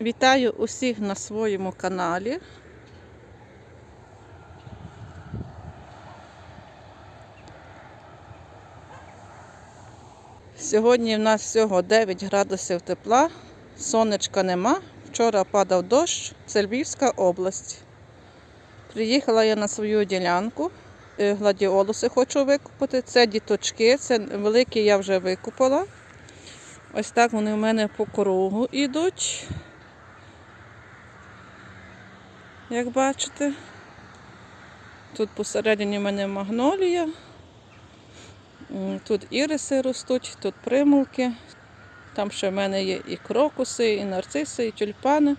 Вітаю усіх на своєму каналі. Сьогодні в нас всього 9 градусів тепла, сонечка нема. Вчора падав дощ, це Львівська область. Приїхала я на свою ділянку. е, Гладіолуси хочу викупити. Це діточки, це великі я вже викупила. Ось так вони в мене по кругу йдуть. Як бачите, тут посередині в мене магнолія. Тут іриси ростуть, тут примулки. Там ще в мене є і крокуси, і нарциси, і тюльпани.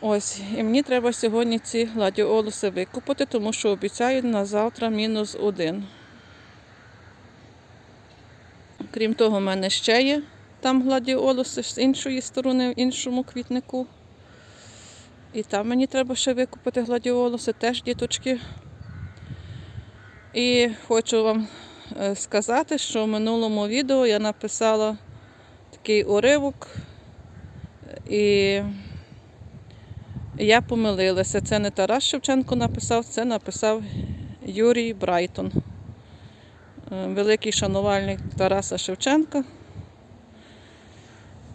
Ось, і мені треба сьогодні ці гладіолуси викупити, тому що обіцяють на завтра мінус один. Крім того, в мене ще є там гладіолуси з іншої сторони, в іншому квітнику. І там мені треба ще викупити гладіолуси, теж діточки. І хочу вам е, сказати, що в минулому відео я написала такий уривок, і я помилилася. Це не Тарас Шевченко написав, це написав Юрій Брайтон, Е, великий шанувальник Тараса Шевченка.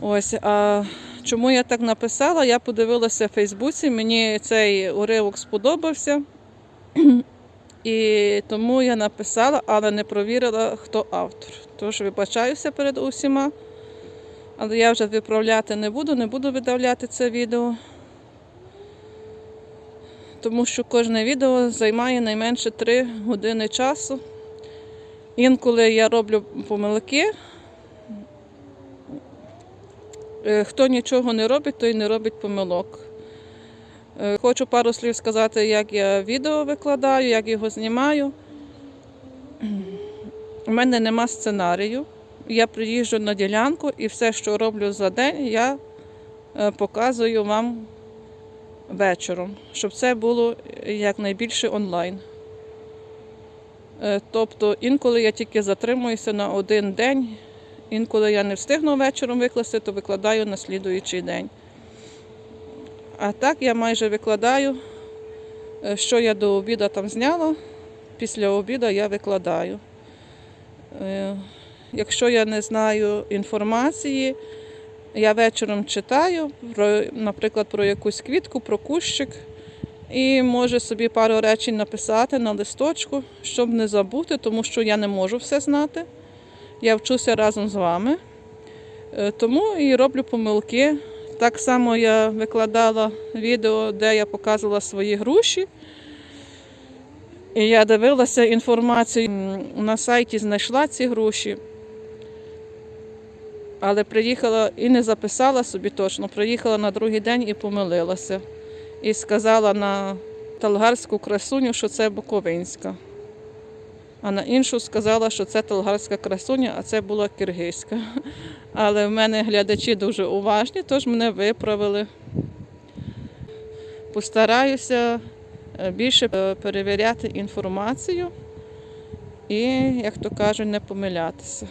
Ось, а чому я так написала? Я подивилася в Фейсбуці, мені цей уривок сподобався. І тому я написала, але не провірила, хто автор. Тож вибачаюся перед усіма. Але я вже виправляти не буду, не буду видавляти це відео. Тому що кожне відео займає найменше 3 години часу. Інколи я роблю помилки. Е, Хто нічого не робить, той не робить помилок. Е, Хочу пару слів сказати, як я відео викладаю, як його знімаю. У мене нема сценарію. Я приїжджу на ділянку і все, що роблю за день, я е, показую вам вечором, щоб це було якнайбільше онлайн. Тобто інколи я тільки затримуюся на один день, інколи я не встигну вечором викласти, то викладаю на слідуючий день. А так я майже викладаю, е, що я до обіду там зняла, після обіду я викладаю. Е, Якщо я не знаю інформації, я вечором читаю, про, наприклад, про якусь квітку, про кущик, і можу собі пару речень написати на листочку, щоб не забути, тому що я не можу все знати. Я вчуся разом з вами, Е, тому і роблю помилки. Так само я викладала відео, де я показувала свої груші. І я дивилася інформацію на сайті, знайшла ці груші. Але приїхала і не записала собі точно. Приїхала на другий день і помилилася. І сказала на талгарську красуню, що це Буковинська. А на іншу сказала, що це талгарська красуня, а це була киргизька. Але в мене глядачі дуже уважні, тож мене виправили. Постараюся е, більше е, перевіряти інформацію і, як то кажуть, не помилятися.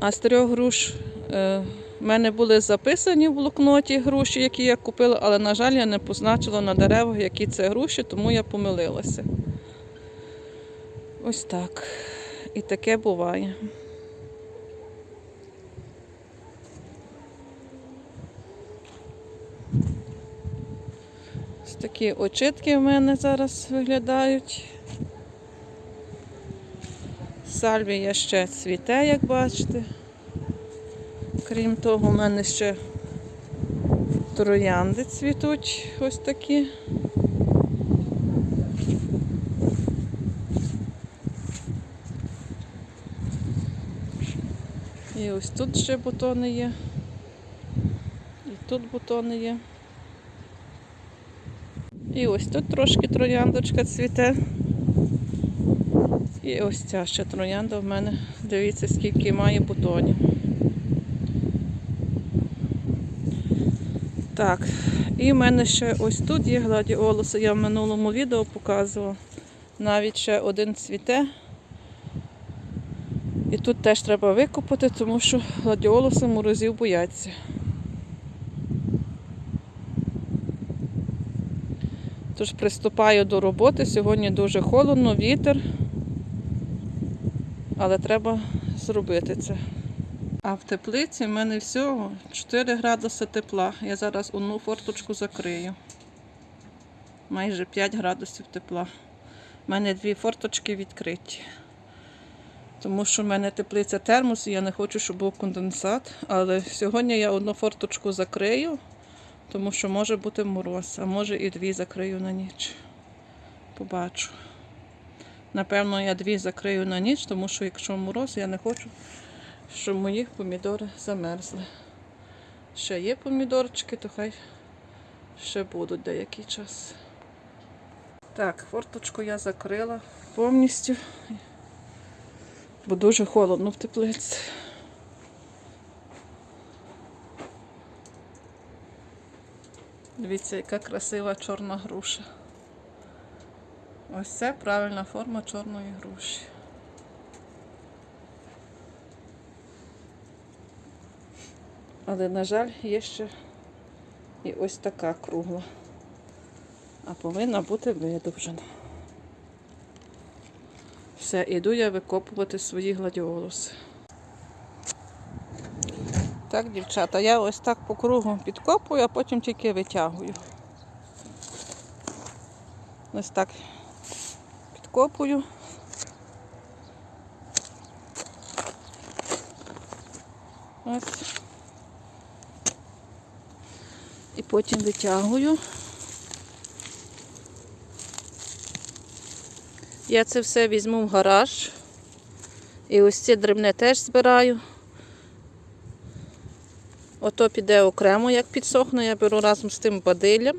А з трьох груш в мене були записані в блокноті груші, які я купила, але, на жаль, я не позначила на деревах, які це груші, тому я помилилася. Ось так. І таке буває. Ось такі очитки в мене зараз виглядають. Сальвія ще цвіте, як бачите. Крім того, в мене ще троянди цвітуть ось такі. І ось тут ще бутони є. І тут бутони є. І ось тут трошки трояндочка цвіте. І ось ця ще троянда в мене. Дивіться, скільки має бутонів. Так, і в мене ще ось тут є гладіолуси. Я в минулому відео показувала. Навіть ще один цвіте. І тут теж треба викопати, тому що гладіолуси морозів бояться. Тож приступаю до роботи. Сьогодні дуже холодно, вітер. Але треба зробити це. А в теплиці в мене всього 4 градуси тепла. Я зараз одну форточку закрию. Майже 5 градусів тепла. У мене дві форточки відкриті. Тому що в мене теплиця термос, і я не хочу, щоб був конденсат. Але сьогодні я одну форточку закрию, тому що може бути мороз, а може і дві закрию на ніч. Побачу. Напевно, я дві закрию на ніч, тому що якщо мороз, я не хочу, щоб мої помідори замерзли. Ще є помідорчики, то хай ще будуть деякий час. Так, форточку я закрила повністю, бо дуже холодно в теплиці. Дивіться, яка красива чорна груша. Ось це правильна форма чорної груші. Але, на жаль, є ще і ось така кругла. А повинна бути видовжена. Все, іду я викопувати свої гладіолуси. Так, дівчата, я ось так по кругу підкопую, а потім тільки витягую. Ось так підкопую. Ось. І потім витягую. Я це все візьму в гараж. І ось ці дрібне теж збираю. Ото піде окремо, як підсохне, я беру разом з тим бадиллям.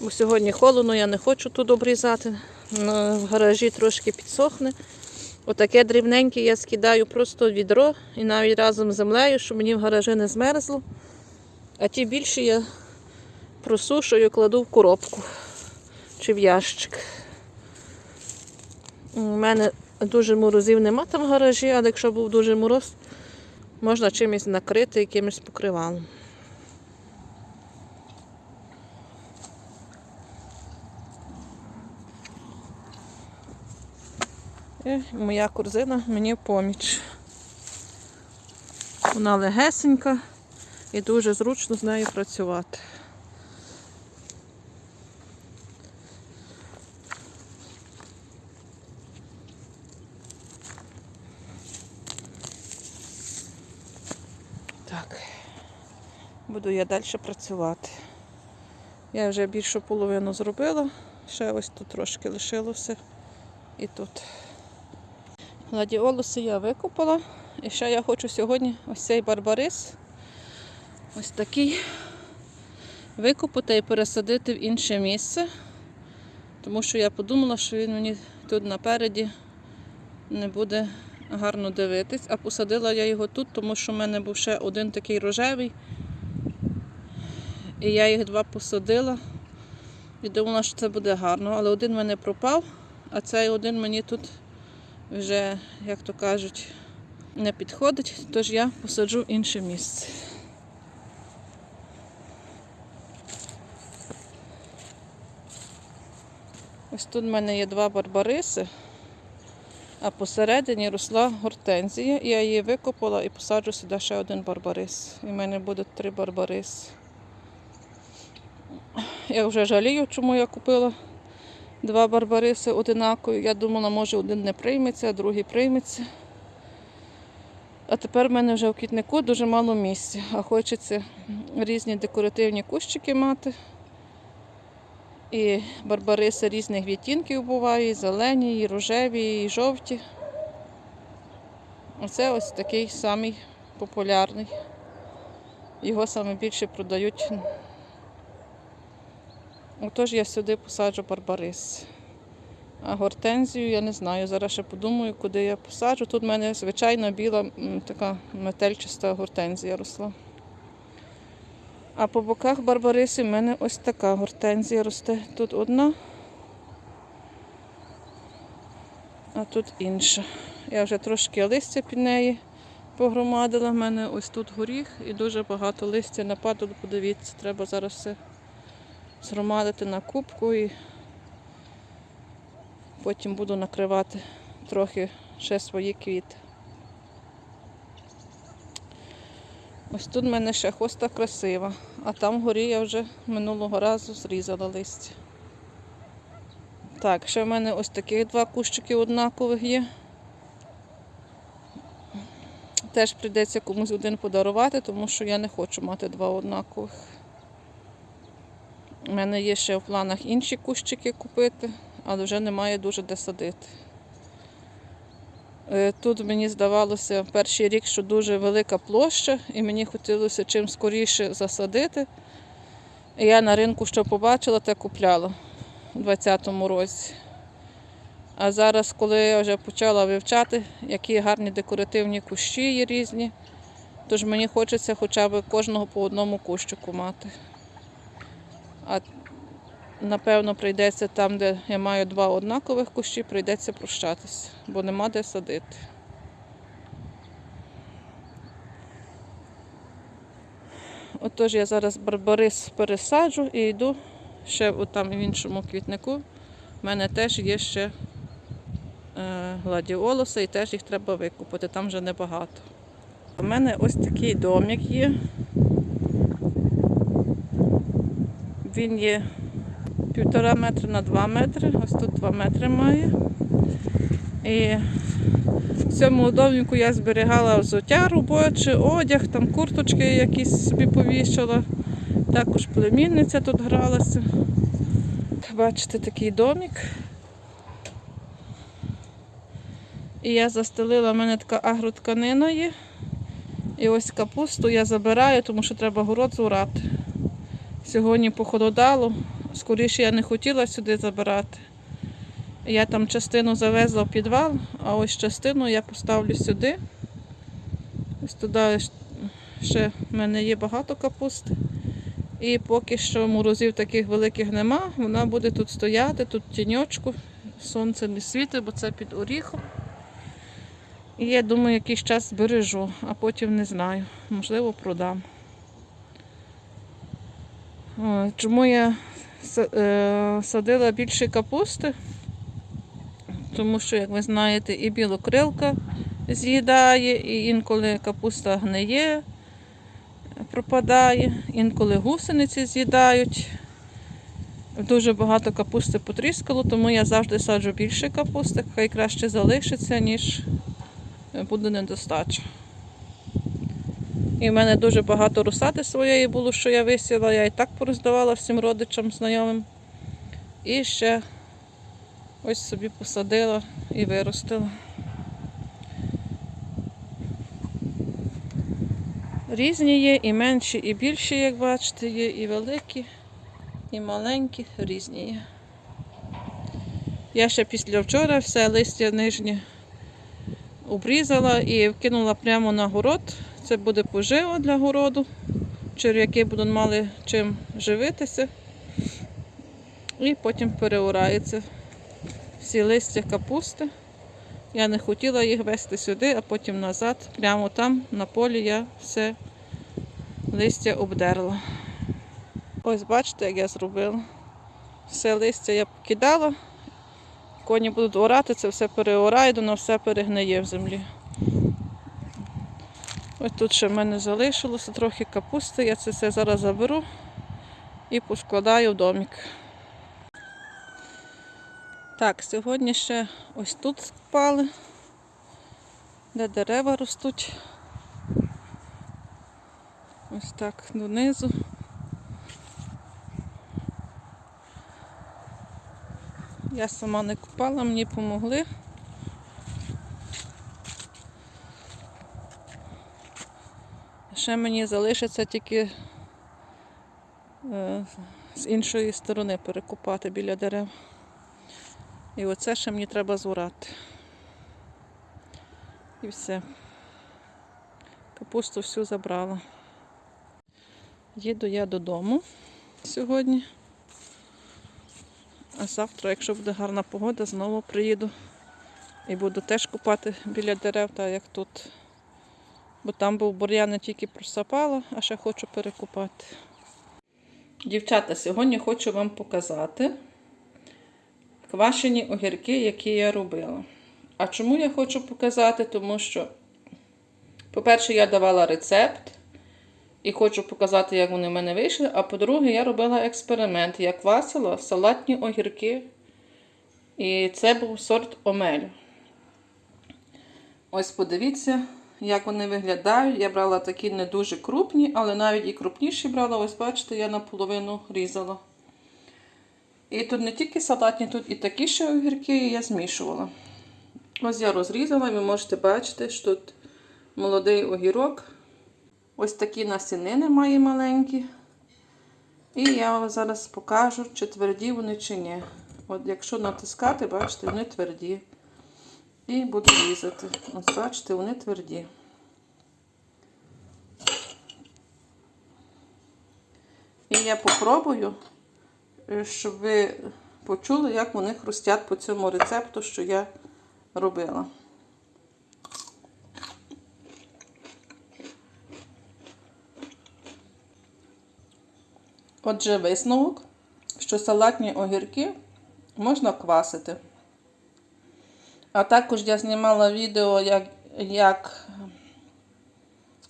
Бо сьогодні холодно, я не хочу тут обрізати. В гаражі трошки підсохне. Отаке дрібненьке я скидаю просто в відро і навіть разом з землею, щоб мені в гаражі не змерзло. А ті більші я просушую, кладу в коробку чи в ящик. У мене дуже морозів нема там в гаражі, але якщо був дуже мороз, можна чимось накрити, якимось покривалом. І моя корзина мені в поміч. Вона легесенька і дуже зручно з нею працювати. Так, буду я далі працювати. Я вже більшу половину зробила, ще ось тут трошки лишилося і тут. Гладіолуси я викопала. І ще я хочу сьогодні ось цей барбарис, ось такий, викопати і пересадити в інше місце. Тому що я подумала, що він мені тут напереді не буде гарно дивитись. А посадила я його тут, тому що в мене був ще один такий рожевий. І я їх два посадила. І думала, що це буде гарно. Але один в мене пропав, а цей один мені тут вже, як то кажуть, не підходить, тож я посаджу в інше місце. Ось тут в мене є два барбариси, а посередині росла гортензія. Я її викопала і посаджу сюди ще один барбарис. І в мене буде три барбариси. Я вже жалію, чому я купила два барбариси одинакові. Я думала, може один не прийметься, а другий прийметься. А тепер в мене вже в квітнику дуже мало місця, а хочеться різні декоративні кущики мати. І барбариси різних відтінків буває, і зелені, і рожеві, і жовті. Оце ось такий самий популярний. Його саме більше продають. Отож я сюди посаджу барбарис. А гортензію я не знаю. Зараз ще подумаю, куди я посаджу. Тут в мене звичайна біла така метельчаста гортензія росла. А по боках барбариси в мене ось така гортензія росте. Тут одна, а тут інша. Я вже трошки листя під неї погромадила. У мене ось тут горіх і дуже багато листя нападало. Подивіться, треба зараз все згромадити на кубку і потім буду накривати трохи ще свої квіти. Ось тут в мене ще хоста красива, а там вгорі я вже минулого разу зрізала листя. Так, ще в мене ось таких два кущики однакових є. Теж прийдеться комусь один подарувати, тому що я не хочу мати два однакових. У мене є ще в планах інші кущики купити, але вже немає дуже де садити. Е, Тут мені здавалося перший рік, що дуже велика площа, і мені хотілося чим скоріше засадити. І я на ринку що побачила, те купляла у 2020 році. А зараз, коли я вже почала вивчати, які гарні декоративні кущі є різні, тож мені хочеться хоча б кожного по одному кущику мати. А напевно прийдеться там, де я маю два однакових кущі, прийдеться прощатися, бо нема де садити. Отож я зараз барбарис пересаджу і йду ще там в іншому квітнику. У мене теж є ще е, гладіолуси і теж їх треба викупити, там вже небагато. У мене ось такий домик є. Він є півтора метри на два метри, ось тут два метри має. І в цьому доміку я зберігала взуття робоче, одяг, там курточки якісь собі повішала. Також племінниця тут гралася. Бачите, такий домик. І я застелила, в мене така агротканина є. І ось капусту я забираю, тому що треба город зурати. Сьогодні похолодало, скоріше я не хотіла сюди забирати. Я там частину завезла в підвал, а ось частину я поставлю сюди. Ось туди ще в мене є багато капусти. І поки що морозів таких великих нема, вона буде тут стояти, тут тіньочку, сонце не світить, бо це під оріхом. І я думаю, якийсь час збережу, а потім не знаю, можливо, продам. Чому я е, садила більше капусти? Тому що, як ви знаєте, і білокрилка з'їдає, і інколи капуста гниє, пропадає, інколи гусениці з'їдають. Дуже багато капусти потріскало, тому я завжди саджу більше капусти, хай краще залишиться, ніж буде недостача. І в мене дуже багато русати своєї було, що я висіла, я і так пороздавала всім родичам, знайомим. І ще ось собі посадила і виростила. Різні є, і менші, і більші, як бачите, є, і великі, і маленькі, різні є. Я ще після вчора все листя нижнє обрізала і вкинула прямо на город. Це буде поживо для городу. Черв'яки будуть мали чим живитися. І потім переорається всі листя капусти. Я не хотіла їх вести сюди, а потім назад. Прямо там на полі я все листя обдерла. Ось бачите, як я зробила. Все листя я покидала. Коні будуть орати, це все переорає, воно все перегниє в землі. Ось тут ще в мене залишилося трохи капусти. Я це все зараз заберу і поскладаю в домик. Так, сьогодні ще ось тут спали, де дерева ростуть. Ось так донизу. Я сама не купала, мені допомогли. Ще мені залишиться тільки е, з іншої сторони перекопати біля дерев. І оце ще мені треба зурати. І все. Капусту всю забрала. Їду я додому сьогодні. А завтра, якщо буде гарна погода, знову приїду І буду теж купати біля дерев, так як тут. Бо там був бур'ян тільки просапала, а ще хочу перекупати. Дівчата, сьогодні хочу вам показати квашені огірки, які я робила. А чому я хочу показати? Тому що, по-перше, я давала рецепт і хочу показати, як вони в мене вийшли. А по-друге, я робила експеримент. Я квасила салатні огірки. І це був сорт омелю. Ось подивіться, як вони виглядають. Я брала такі не дуже крупні, але навіть і крупніші брала. Ось бачите, я наполовину різала. І тут не тільки салатні, тут і такі ще огірки, я змішувала. Ось я розрізала, ви можете бачити, що тут молодий огірок. Ось такі насінини має маленькі. І я вам зараз покажу, чи тверді вони, чи ні. От якщо натискати, бачите, вони тверді. І буду різати. Ось бачите, вони тверді. І я попробую, е, щоб ви почули, як вони хрустять по цьому рецепту, що я робила. Отже, висновок, що салатні огірки можна квасити. А також я знімала відео, як, як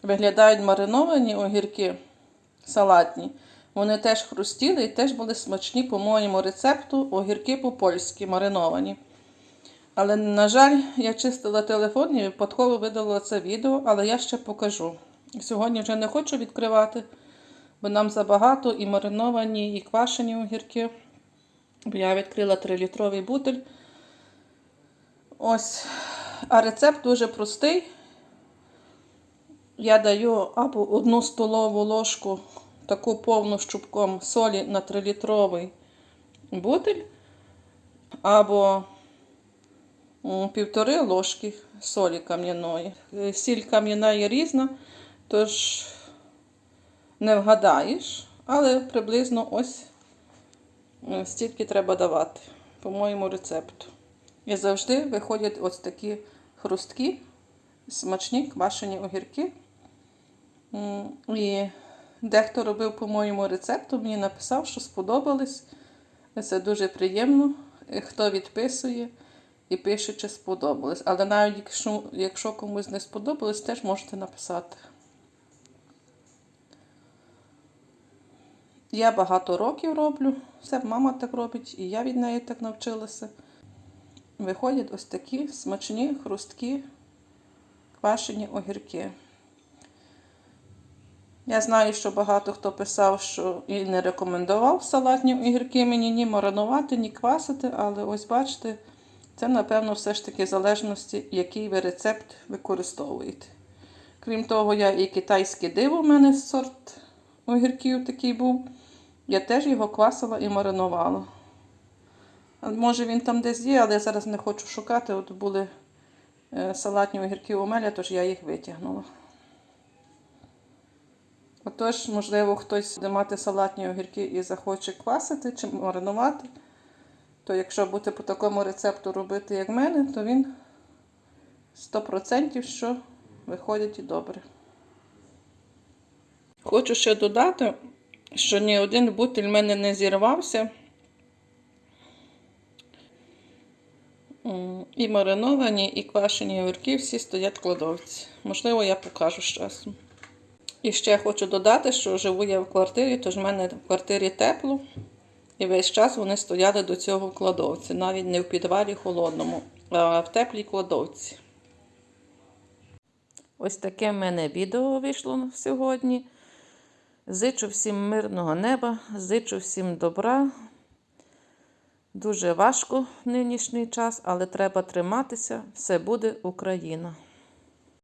виглядають мариновані огірки салатні. Вони теж хрустіли і теж були смачні по моєму рецепту огірки по-польськи мариновані. Але, на жаль, я чистила телефон і випадково видала це відео, але я ще покажу. Сьогодні вже не хочу відкривати, бо нам забагато і мариновані, і квашені огірки. Я відкрила 3-літровий бутиль. Ось, а рецепт дуже простий. Я даю або одну столову ложку таку повну щупком солі на 3-літровий бутиль, або півтори ложки солі кам'яної. Сіль кам'яна є різна, тож не вгадаєш, але приблизно ось стільки треба давати по моєму рецепту. І завжди виходять ось такі хрусткі, смачні квашені огірки. І дехто робив по моєму рецепту, мені написав, що сподобались. Це дуже приємно, хто відписує і пише, чи сподобалось. Але навіть якщо, якщо комусь не сподобалось, теж можете написати. Я багато років роблю, все мама так робить, і я від неї так навчилася. Виходять ось такі смачні, хрусткі, квашені огірки. Я знаю, що багато хто писав, що і не рекомендував салатні огірки мені ні маринувати, ні квасити, але ось бачите, це, напевно, все ж таки в залежності, який ви рецепт використовуєте. Крім того, я і китайське диво, у мене сорт огірків такий був. Я теж його квасила і маринувала. Може він там десь є, але я зараз не хочу шукати. От були е, салатні огірки омеля, тож я їх витягнула. Отож, можливо, хтось буде мати салатні огірки і захоче квасити чи маринувати, то якщо буде по такому рецепту робити, як в мене, то він 100% що виходить і добре. Хочу ще додати, що ні один бутиль в мене не зірвався. І мариновані, і квашені огірки всі стоять в кладовці. Можливо, я покажу з часом. І ще хочу додати, що живу я в квартирі, тож в мене в квартирі тепло. І весь час вони стояли до цього в кладовці, навіть не в підвалі холодному, а в теплій кладовці. Ось таке в мене відео вийшло сьогодні. Зичу всім мирного неба, зичу всім добра. Дуже важко нинішній час, але треба триматися. Все буде Україна.